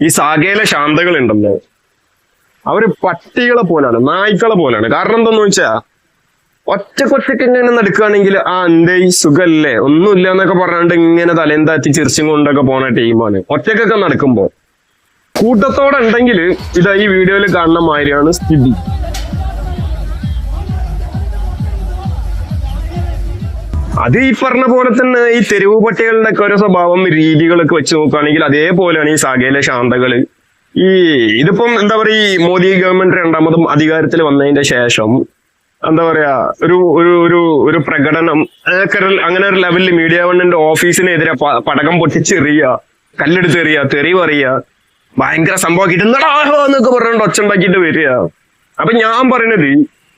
ഈ സാകേല ശാന്തകൾ ഉണ്ടല്ലോ അവർ പട്ടികളെ പോലാണ് നായ്ക്കളെ പോലാണ്. കാരണം എന്താന്ന് വെച്ചാ ഒറ്റക്കൊറ്റക്ക് ഇങ്ങനെ നടക്കുകയാണെങ്കിൽ ആ എന്തേ സുഖല്ലേ? ഒന്നുമില്ല എന്നൊക്കെ പറഞ്ഞാണ്ട് ഇങ്ങനെ തലേം താത്തി ചിരിച്ചും കൊണ്ടൊക്കെ പോണ ടീമാണ്. ഒറ്റക്കൊക്കെ നടക്കുമ്പോ. കൂട്ടത്തോടെ ഉണ്ടെങ്കിൽ ഇതാ ഈ വീഡിയോയിൽ കാണുന്ന മാതിരിയാണ് സ്ഥിതി. അത് ഈ പറഞ്ഞ പോലെ തന്നെ ഈ തെരുവ് പട്ടികളുടെ ഒക്കെ ഓരോ സ്വഭാവം രീതികളൊക്കെ വെച്ച് നോക്കുകയാണെങ്കിൽ അതേപോലെയാണ് ഈ സാഗയിലെ ശാന്തകൾ. ഈ ഇതിപ്പം എന്താ പറയാ ഈ മോദി ഗവൺമെന്റ് രണ്ടാമതും അധികാരത്തിൽ വന്നതിന്റെ ശേഷം എന്താ പറയാ ഒരു ഒരു ഒരു ഒരു പ്രകടനം ഒരു- അങ്ങനെ ഒരു ലെവലിൽ മീഡിയ വണ്ണിന്റെ ഓഫീസിനെതിരെ പടകം പടക്കം പൊട്ടിച്ചെറിയുക കല്ലെടുത്ത് എറിയുക തെറി പറയുക ഭയങ്കര സംഭവമാക്കിയിട്ട് കിട്ടുന്നടാഹോ എന്നൊക്കെ പറഞ്ഞുകൊണ്ട് ഒച്ചണ്ടാക്കിയിട്ട് വരിക. അപ്പൊ ഞാൻ പറയണത്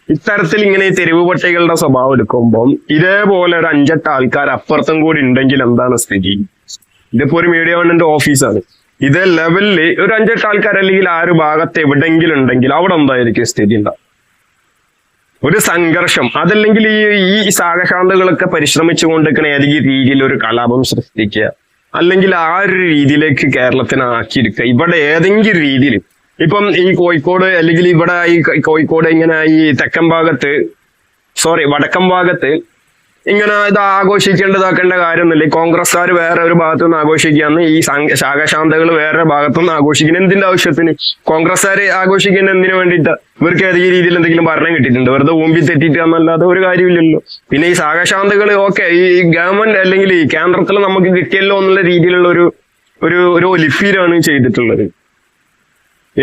ഇത്തരത്തിൽ ഇങ്ങനെ തെരുവ് പട്ടികളുടെ സ്വഭാവം എടുക്കുമ്പം ഇതേപോലെ ഒരു അഞ്ചെട്ട് ആൾക്കാർ അപ്പുറത്തും കൂടി ഉണ്ടെങ്കിൽ എന്താണ് സ്ഥിതി? ഇതിപ്പോ ഒരു മീഡിയ വണ്ണിന്റെ ഓഫീസാണ് ഇതേ ലെവലിൽ ഒരു അഞ്ചെട്ട് ആൾക്കാർ അല്ലെങ്കിൽ ആ ഒരു ഭാഗത്ത് എവിടെങ്കിലും ഉണ്ടെങ്കിൽ അവിടെ എന്തായിരിക്കും സ്ഥിതി ഉണ്ടാവും ഒരു സംഘർഷം. അതല്ലെങ്കിൽ ഈ ഈ സാഗശാന്തകളൊക്കെ പരിശ്രമിച്ചു കൊണ്ടിരിക്കുന്ന ഏതെങ്കിലും രീതിയിൽ ഒരു കലാപം സൃഷ്ടിക്കുക? അല്ലെങ്കിൽ ആ ഒരു രീതിയിലേക്ക് കേരളത്തിനെ ആക്കിയെടുക്കുക ഇവിടെ ഏതെങ്കിലും രീതിയിൽ ഇപ്പം ഈ കോഴിക്കോട് അല്ലെങ്കിൽ ഇവിടെ ഈ കോഴിക്കോട് ഇങ്ങനെ ഈ തെക്കൻ ഭാഗത്ത് സോറി വടക്കൻ ഭാഗത്ത് ഇങ്ങനെ ഇത് ആഘോഷിക്കേണ്ടതാക്കേണ്ട കാര്യമൊന്നുമില്ല. ഈ കോൺഗ്രസ്സുകാർ വേറെ ഒരു ഭാഗത്തു നിന്ന് ആഘോഷിക്കുകയാണ്. ഈ ശാഖശാന്തകൾ വേറെ ഭാഗത്തു നിന്ന് ആഘോഷിക്കുന്ന എന്തിന്റെ ആവശ്യത്തിന്? കോൺഗ്രസ്സുകാർ ആഘോഷിക്കുന്ന എന്തിനു വേണ്ടിയിട്ട്? ഇവർക്ക് ഏതെങ്കിലും രീതിയിൽ എന്തെങ്കിലും ഭരണം കിട്ടിയിട്ടുണ്ട്? വെറുതെ ഊമ്പി തെറ്റിയിട്ട് എന്നല്ലാതെ ഒരു കാര്യമില്ലല്ലോ പിന്നെ ഈ ശാഖശാന്തകൾ ഓക്കെ ഈ ഗവൺമെന്റ് അല്ലെങ്കിൽ ഈ കേന്ദ്രത്തിൽ നമുക്ക് കിട്ടിയല്ലോ എന്നുള്ള രീതിയിലുള്ള ഒരു ഒരു ഒരു ഒലിഫീലാണ് ചെയ്തിട്ടുള്ളത്.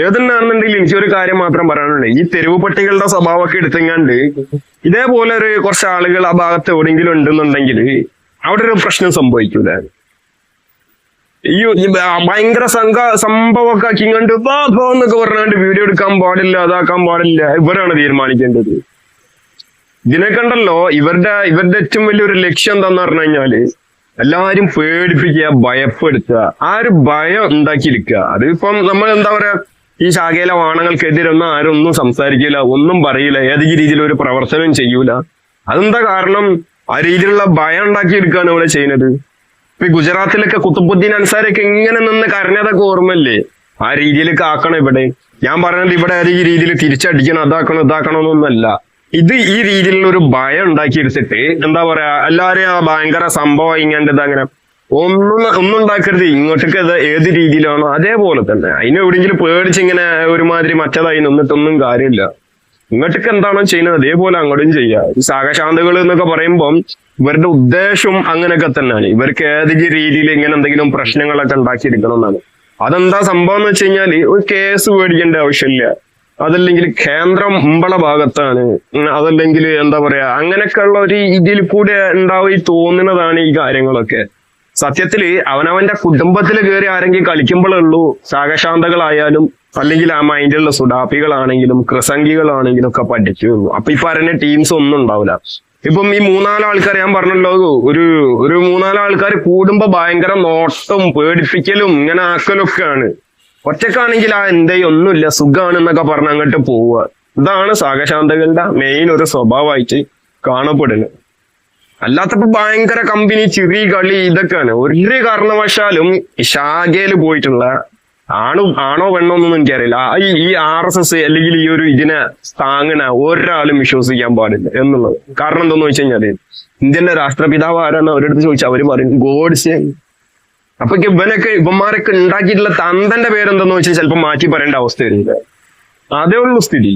ഏതെന്നാണെന്നുണ്ടെങ്കിൽ എനിക്ക് ഒരു കാര്യം മാത്രം പറയാനുള്ളത് ഈ തെരുവ് പട്ടികളുടെ സ്വഭാവമൊക്കെ എടുത്തെങ്ങാണ്ട് ഇതേപോലെ ഒരു കുറച്ച് ആളുകൾ ആ ഭാഗത്ത് എവിടെയെങ്കിലും ഉണ്ടെന്നുണ്ടെങ്കിൽ അവിടെ ഒരു പ്രശ്നം സംഭവിക്കൂല. ഈ ഭയങ്കര സംഘ സംഭവമൊക്കെ ആക്കിങ്ങാണ്ട് വാ പോ എന്നൊക്കെ പറഞ്ഞാണ്ട് വീഡിയോ എടുക്കാൻ പാടില്ല അതാക്കാൻ പാടില്ല ഇവരാണ് തീരുമാനിക്കേണ്ടത്. ഇതിനെ കണ്ടല്ലോ ഇവരുടെ ഇവരുടെ ഏറ്റവും വലിയൊരു ലക്ഷ്യം എന്താന്ന് പറഞ്ഞു കഴിഞ്ഞാൽ എല്ലാരും പേടിപ്പിക്കുക ഭയപ്പെടുത്തുക. ആ ഒരു ഭയം ഉണ്ടാക്കിയിരിക്കുക. അതിപ്പം നമ്മൾ എന്താ പറയാ ഈ ശാഖയിലെ വാണങ്ങൾക്കെതിരൊന്നും ആരും ഒന്നും സംസാരിക്കില്ല ഒന്നും പറയില്ല ഏതെങ്കിലും രീതിയിൽ ഒരു പ്രവർത്തനം ചെയ്യൂല. അതെന്താ കാരണം? ആ രീതിയിലുള്ള ഭയം ഉണ്ടാക്കിയെടുക്കുകയാണ് ഇവിടെ ചെയ്യുന്നത്. ഇപ്പൊ ഈ ഗുജറാത്തിലൊക്കെ കുത്തുബുദ്ദീൻ അൻസാരൊക്കെ ഇങ്ങനെ നിന്ന് കരഞ്ഞതൊക്കെ ഓർമ്മല്ലേ ആ രീതിയിലൊക്കെ ആക്കണം ഇവിടെ. ഞാൻ പറഞ്ഞത് ഇവിടെ ഏതെങ്കിലും രീതിയിൽ തിരിച്ചടിക്കണം അതാക്കണം ഇതാക്കണം എന്നൊന്നല്ല ഇത് ഈ രീതിയിലുള്ള ഒരു ഭയം ഉണ്ടാക്കിയെടുത്തിട്ട് എന്താ പറയാ എല്ലാരെയും ആ ഭയങ്കര സംഭവം ഇങ്ങനെ അങ്ങനെ ഒന്നും ഒന്നും ഉണ്ടാക്കരുത് ഇങ്ങോട്ടേക്ക് ഏത് രീതിയിലാണോ അതേപോലെ തന്നെ. അതിന് എവിടെയെങ്കിലും പേടിച്ച് ഇങ്ങനെ ഒരുമാതിരി മറ്റേതായി നിന്നിട്ടൊന്നും കാര്യമില്ല. ഇങ്ങോട്ടേക്ക് എന്താണോ ചെയ്യുന്നത് അതേപോലെ അങ്ങോട്ടും ചെയ്യുക ഈ സാഗശാന്തകൾ എന്നൊക്കെ പറയുമ്പം ഇവരുടെ ഉദ്ദേശം അങ്ങനെയൊക്കെ തന്നെയാണ്. ഇവർക്ക് ഏതെങ്കിലും രീതിയിൽ ഇങ്ങനെ എന്തെങ്കിലും പ്രശ്നങ്ങളൊക്കെ ഉണ്ടാക്കിയെടുക്കണം എന്നാണ് അതെന്താ സംഭവം എന്ന് വെച്ച് കഴിഞ്ഞാൽ ഒരു കേസ് മേടിക്കേണ്ട ആവശ്യമില്ല. അതല്ലെങ്കിൽ കേന്ദ്രം ഉമ്പള ഭാഗത്താണ്. അതല്ലെങ്കിൽ എന്താ പറയാ അങ്ങനെയൊക്കെ ഉള്ള ഒരു ഇതിൽ കൂടെ ഉണ്ടാവും തോന്നുന്നതാണ് ഈ കാര്യങ്ങളൊക്കെ. സത്യത്തിൽ അവനവന്റെ കുടുംബത്തിൽ കയറി ആരെങ്കിലും കളിക്കുമ്പോഴേ ഉള്ളൂ സാഗശാന്തകളായാലും അല്ലെങ്കിൽ ആ മൈൻഡിലുള്ള സുഡാപ്പികളാണെങ്കിലും ക്രിസംഗികളാണെങ്കിലും ഒക്കെ പഠിക്കുള്ളൂ അപ്പൊ ഇപ്പൊ അറിയുന്ന ടീംസ് ഒന്നും ഉണ്ടാവില്ല ഇപ്പം ഈ മൂന്നാൽ ആൾക്കാർ ഞാൻ പറഞ്ഞല്ലോ ഒരു ഒരു മൂന്നാൽ ആൾക്കാർ കൂടുമ്പോ ഭയങ്കര നോട്ടം പേടിപ്പിക്കലും ഇങ്ങനെ ആക്കലൊക്കെയാണ്. ഒറ്റക്കാണെങ്കിൽ ആ എന്തേ ഒന്നുമില്ല സുഖമാണ് എന്നൊക്കെ പറഞ്ഞ് അങ്ങോട്ട് പോവുക. ഇതാണ് സാഗശാന്തകളുടെ മെയിൻ ഒരു സ്വഭാവമായിട്ട് കാണപ്പെടുന്നത്. അല്ലാത്തപ്പോ ഭയങ്കര കമ്പനി ചിറി കളി ഇതൊക്കെയാണ്. ഒരു കാരണവശാലും ശാഖയിൽ പോയിട്ടുള്ള ആണോ ആണോ പെണ്ണോ എന്നൊന്നും എനിക്കറിയില്ല. ഈ ഈ ആർ എസ് എസ് അല്ലെങ്കിൽ ഈ ഒരു ഇതിനെ താങ്ങണ ഒരാളും വിശ്വസിക്കാൻ പാടില്ല എന്നുള്ളത്. കാരണം എന്താന്ന് വെച്ച് കഴിഞ്ഞാൽ ഇന്ത്യന്റെ രാഷ്ട്രപിതാവ് ആരാണ്? അവരെടുത്ത് ചോദിച്ചാൽ അവർ പറയും ഗോഡ്സ് അപ്പൊ ഇവനൊക്കെ ഇവന്മാരൊക്കെ ഉണ്ടാക്കിയിട്ടുള്ള തന്തന്റെ പേരെന്തെന്ന് വെച്ചാൽ ചിലപ്പോൾ മാറ്റി പറയേണ്ട അവസ്ഥ വരില്ല. അതേ ഉള്ളൂ സ്ഥിതി.